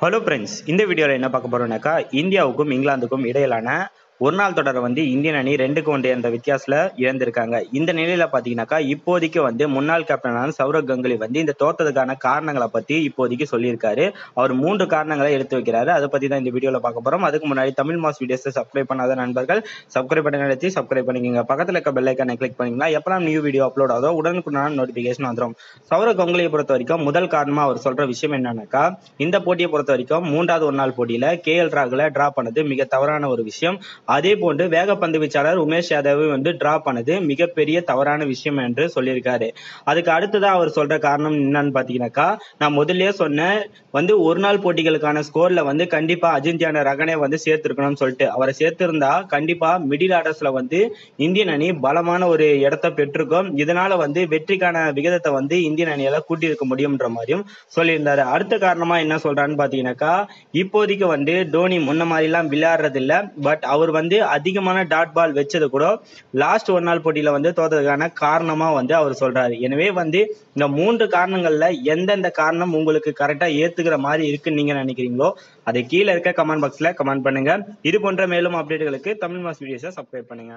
Hello friends இந்த வீடியோவில் என்ன பார்க்க போறோம்னாக்கா இந்தியாவுக்கும் இங்கிலாந்துக்கும் இடையிலான ஒரு நாள் தொடரை வந்து இந்தியன் அணி ரெண்டுக்கு ஒன்று என்ற வித்தியாசத்தில் இழந்திருக்காங்க. இந்த நிலையில பாத்தீங்கன்னாக்கா இப்போதைக்கு வந்து முன்னாள் கேப்டனான சௌரவ் கங்குலி வந்து இந்த தோத்ததுக்கான காரணங்களை பத்தி இப்போதைக்கு சொல்லியிருக்காரு. அவர் மூன்று காரணங்களை எடுத்து வைக்கிறாரு. அதை பத்தி தான் இந்த வீடியோவில் பார்க்க போறோம். அதுக்கு முன்னாடி தமிழ் மாஸ் வீடியோஸை சப்ஸ்கிரைப் பண்ணாத நண்பர்கள் சப்ஸ்கிரைப் பண்ணி நடத்தி சப்ஸ்கிரைப் பண்ணிக்கோங்க. பக்கத்தில் இருக்க பெல் ஐக்கானை கிளிக் பண்ணிங்கன்னா எப்பலாம் நியூ வீடியோ அப்லோட் ஆகுதோ உடனுக்குடனான நோட்டிஃபிகேஷன் வந்துடும் சௌரவ் கங்குலியை பொறுத்த வரைக்கும் முதல் காரணமா அவர் சொல்ற விஷயம் என்னன்னாக்கா இந்த போட்டியை பொறுத்த வரைக்கும் மூன்றாவது ஒரு நாள் போட்டியில கே எல் ராகுல டிரா பண்ணது மிக தவறான ஒரு விஷயம். அதே போன்று வேகப்பந்து வீச்சாளர் உமேஷ் யாதவை வந்து டிரா பண்ணது மிகப்பெரிய தவறான விஷயம் என்று சொல்லியிருக்காரு. அதுக்கு அடுத்ததா அவர் சொல்ற காரணம் என்னன்னு பாத்தீங்கன்னாக்கா நான் முதல்லயே சொன்னேன் வந்து ஒரு நாள் போட்டிகளுக்கான ஸ்கோர்ல வந்து கண்டிப்பா அஜிந்தியான ரகனே வந்து சேர்த்திருக்கணும்னு சொல்லிட்டு. அவரை சேர்த்திருந்தா கண்டிப்பா மிடில் ஆர்டர்ஸ்ல வந்து இந்தியன் அணி பலமான ஒரு இடத்தை பெற்றிருக்கும். இதனால வந்து வெற்றிக்கான விகிதத்தை வந்து இந்தியன் அணியால கூட்டியிருக்க முடியும்ன்ற மாதிரியும் சொல்லியிருந்தாரு. அடுத்த காரணமா என்ன சொல்றான்னு பாத்தீங்கன்னாக்கா இப்போதைக்கு வந்து டோனி முன்ன மாதிரி எல்லாம் விளையாடுறது இல்ல பட் அவர் வந்து அதிகமான டாட் பால் வச்சது கூட லாஸ்ட் ஒரு நாள் போட்டியில வந்து தோத்ததுக்கான காரணமா வந்து அவர் சொல்றாரு. எனவே வந்து இந்த மூன்று காரணங்கள்ல எந்தெந்த காரணம் உங்களுக்கு கரெக்டா ஏத்துக்கிற மாதிரி இருக்குன்னு நீங்க நினைக்கிறீங்களோ அதை கீழே இருக்க கமெண்ட் பாக்ஸ்ல கமெண்ட் பண்ணுங்க. இது போன்ற மேலும் அப்டேட்டுகளுக்கு தமிழ் மாஸ் வீடியோஸை சப்ஸ்கிரைப் பண்ணுங்க.